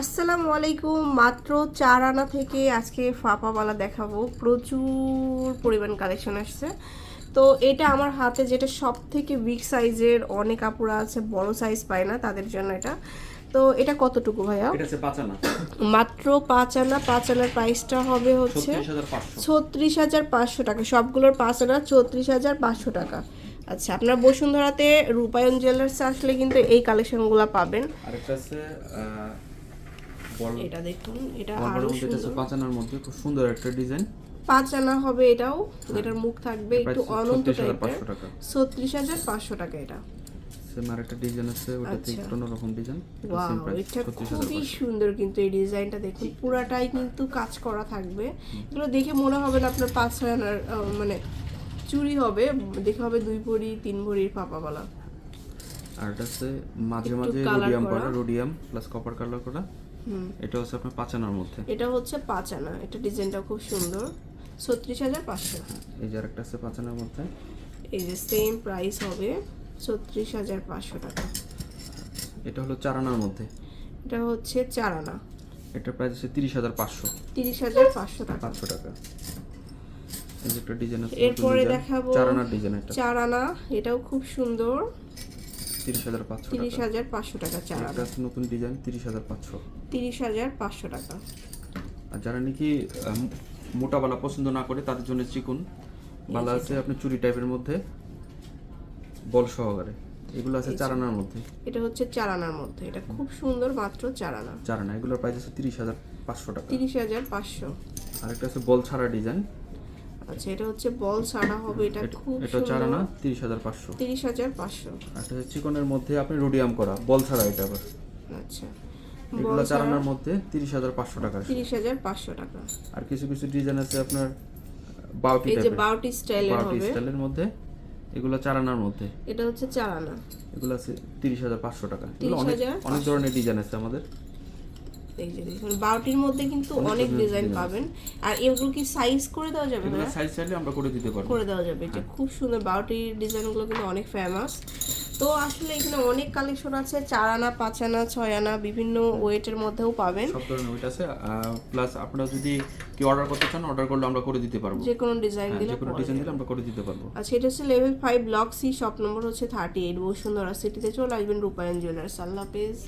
আসসালামু আলাইকুম মাত্র চার আনা থেকে আজকে ফাপাওয়ালা দেখাবো। প্রচুর পরিমাণ কালেকশন আসছে। তো এটা আমার হাতে যেটা সব থেকে বিগ সাইজের অনেক কাপড় আছে বড় সাইজ পায় না তাদের জন্য এটা। তো এটা কতটুকু ভাইয়া? মাত্র পাঁচ আনা পাঁচ আনার প্রাইসটা হবে হচ্ছে ছত্রিশ হাজার পাঁচশো। ছত্রিশ টাকা। সবগুলোর পাঁচ আনা চৌত্রিশ হাজার পাঁচশো টাকা। আচ্ছা আপনার বসুন্ধরাতে রূপায়ণ জুয়েলার্সে আসলে কিন্তু এই কালেকশনগুলো পাবেন। আরেকটা আছে এটা দেখুন এটা আরও সুন্দর। পাঁচানার মধ্যে খুব সুন্দর একটা ডিজাইন। পাঁচ আনা হবে এটাও এটার মুখ থাকবে একটু অনন্ত টাইপের ছত্রিশ হাজার পাঁচশো টাকা এটা। সেম আরেকটা ডিজাইন আছে ওটাতে আচ্ছা। একটু অন্যরকম ডিজাইন। ওয়াও এটা খুবই সুন্দর কিন্তু এই ডিজাইনটা দেখুন পুরাটাই কিন্তু কাজ করা থাকবে। এগুলো দেখে মনে হবে না আপনার পাঁচ আনার মানে চুরি হবে দেখে হবে দুই ভরি তিন ভরির পাপাওয়ালা আর এটা আছে মাঝে মাঝে রোডিয়াম করা। রোডিয়াম প্লাস কপার কালার করা। এটা হচ্ছে আপনার পাঁচানার মধ্যে। এটা হচ্ছে পাঁচ আনা। এটা ডিজাইনটা খুব সুন্দর। ছত্রিশ হাজার পাঁচশো। এই যে আরেকটা আছে পাঁচানার মধ্যে। এই যে সেম প্রাইস হবে ছত্রিশ হাজার পাঁচশো টাকা। এটা হলো চারানার মধ্যে। এটা হচ্ছে চার আনা। এটার প্রাইস আছে তিরিশ হাজার পাঁচশো। তিরিশ হাজার পাঁচশো টাকা। পাঁচশো টাকা। এই যে একটা ডিজাইন আছে এরপরে দেখাবো চারানার ডিজাইন এটা। চার আনা। এটাও খুব সুন্দর। তিরিশ হাজার পাঁচশো তিরিশ হাজার পাঁচশো টাকা চার। আছে নতুন ডিজাইন তিরিশ হাজার পাঁচশো। তিরিশ হাজার পাঁচশো টাকা। আর যারা নাকি আহ, মোটা বালা পছন্দ না করে তাদের জন্য চিকুন। বালা আছে আপনি চুরি টাইপের মধ্যে বল সহকারে। এগুলো আছে চারানার মধ্যে। এটা হচ্ছে চার আনার মধ্যে। এটা খুব সুন্দর মাত্র চার আনা চারানা এগুলোর প্রাইস আছে তিরিশ হাজার পাঁচশো টাকা। তিরিশ হাজার পাঁচশো। আরেকটা আছে বল ছাড়া ডিজাইন আচ্ছা এটা হচ্ছে বল ছাড়া হবে এটা খুব এটা চারানা সুন্দর। তিরিশ হাজার পাঁচশো। তিরিশ হাজার পাঁচশো। চিকনের মধ্যে আপনি রোডিয়াম করা বল ছাড়া এটা আবার। আচ্ছা। এগুলো চারানার মধ্যে তিরিশ হাজার পাঁচশো টাকা তিরিশ হাজার পাঁচশো টাকা। আর কিছু কিছু ডিজাইন আছে আপনার বাউটি এই যে বাউটি স্টাইলের বাউটি হবে। স্টাইলের মধ্যে এগুলো চারানার মধ্যে। এটা হচ্ছে চার আনা এগুলো আছে তিরিশ হাজার পাঁচশো টাকা। অনেক অনেক ধরনের ডিজাইন আছে আমাদের। দেখুন বাউটির মধ্যে কিন্তু অনেক ডিজাইন পাবেন। আর এগুলো কি সাইজ করে দেওয়া যাবে না সাইজ চাইলে আমরা করে দিতে পারব। করে দেওয়া যাবে যে খুব সুন্দর। বাউটির ডিজাইনগুলো কিন্তু অনেক ফেমাস তো আসলে এখানে অনেক কালেকশন আছে চার আনা পাঁচ আনা ছয় আনা বিভিন্ন ওয়েটের মধ্যেও পাবেন। সব ধরনের ওইটা আছে। প্লাস আপনারা যদি কি অর্ডার করতে চান অর্ডার করলে আমরা করে দিতে পারব। যে কোনো ডিজাইন হ্যাঁ, দিলে যে কোনো ডিজাইন দিলে আমরা করে দিতে পারব। আচ্ছা এটা হচ্ছে level five block C shop number হচ্ছে থার্টি এইট বসুন্ধরা সিটিতে চলে আসবেন রূপায়ণ জুয়েলার্স আল্লাহ হাফেজ।